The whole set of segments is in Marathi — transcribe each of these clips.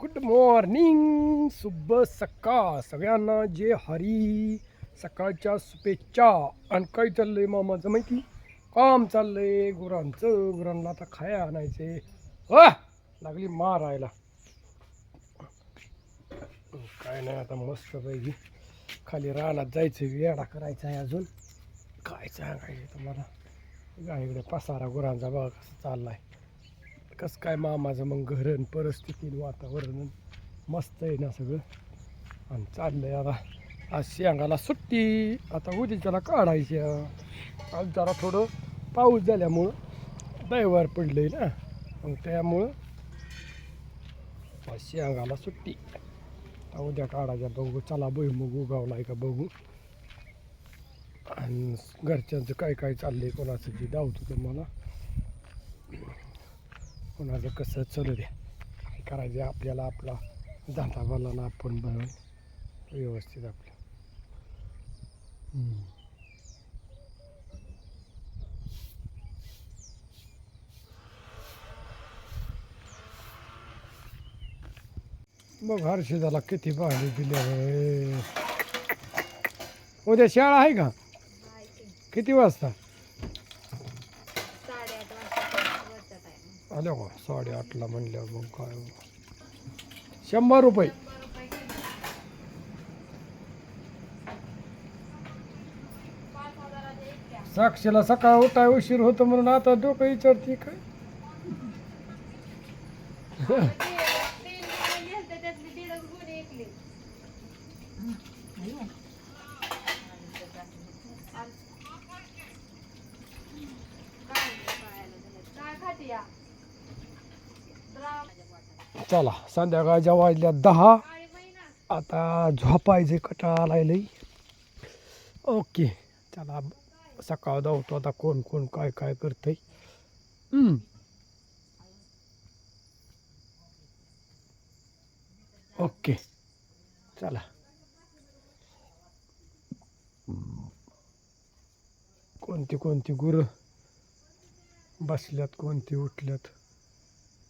गुड मॉर्निंग शुभ सकाळ. सगळ्यांना जे हरी. सकाळच्या शुभेच्छा. आणि काय चाललंय मामाचं माहिती? काम चाललंय गुरांचं. गुरांना आता खाया आणायचे वा लागली मारायला काय नाही आता मस्त पैकी खाली रानात जायचं वेडा करायचा आहे अजून. काय सांगायचं तुम्हाला? इकडे पसारा गुरांचा बघा कसं चाललाय. कसं काय मामाचं मग घरण परिस्थिती वातावरण मस्त आहे ना सगळं. आणि चाललंय आता. आज शेंगाला सुट्टी. आता उद्याच्याला काढायची. आज जरा थोडं पाऊस झाल्यामुळं दैवार पडलंय ना. मग त्यामुळं आज शेंगाला सुट्टी. आता उद्या काढायच्या बघू चला भुईमुग उगावलाय का बघू. आणि घरच्यांचं काय काय चाललंय कोणाचं ते दावतो तुम्हाला. कोणाचं कसं चालू द्या हे करायचं आपल्याला आपला धंदा बोलायला आपण बनवून व्यवस्थित आपलं. बघ हर्षदाला किती भाजी दिली उद्या शाळा आहे का. किती वाजता? आल्या हो, का साडेआठला म्हणल्यावर मग काय हो. शंभर रुपये. साक्षीला सकाळ उठाय उशीर होतो म्हणून आता डोकं विचारते काय? Yeah. चला संध्याकाळच्या वाजल्या दहा आता झोपायचे कटाळा आलाय लई ओके चला सकाळ धावतो आता कोण कोण काय काय करतंय. ओके चला. कोणती कोणती गुरं बसल्यात कोणती उठल्यात?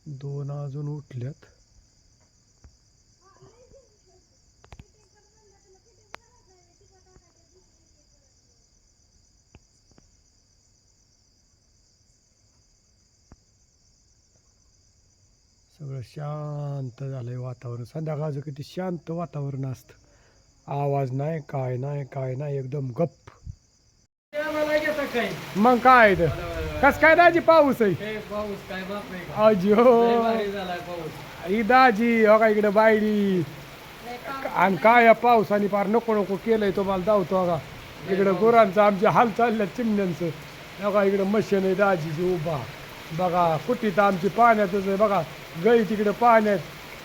दोन अजून उठल्यात. सगळं शांत झालंय वातावरण. संध्याकाळचं किती शांत वातावरण असतं. आवाज नाही काय नाही काय नाही एकदम गप्प. मग काय तर. कस काय दाजी पाऊस आहे? पाऊस काय बाप नाही का? अजो लय भारी झालाय पाऊस. ही दाजी हो का इकडे बायडी? आणि काय या पावसाने फार नको नको केलंय तुम्हाला धावतो का? इकडं गुरांचं आमचे हाल चालल्यात चिमण्यांचं. हो का इकडं मशीन आहे दाजीची उभा. बघा कुठीत आमची पाण्यातच आहे बघा. गई तिकडे पाण्यात.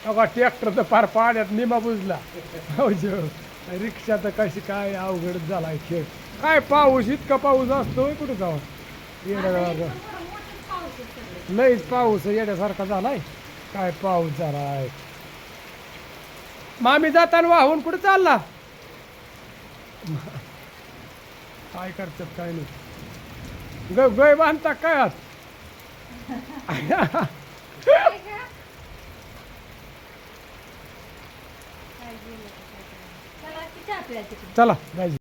हो का ट्रॅक्टर तर फार पाण्यात निमा बुजला. हो जो. रिक्षा तर कशी काय अवघड झालाय खेळ. काय पाऊस इतका पाऊस असतो कुठं जावा? येड्या लईच पाऊस येण्यासारखा झालाय. काय पाऊस झालाय. मामी जाताना वाहून कुठं चालला? काय करतात काय नाही. ग गय बांधता काय प्यायची चला जायचं.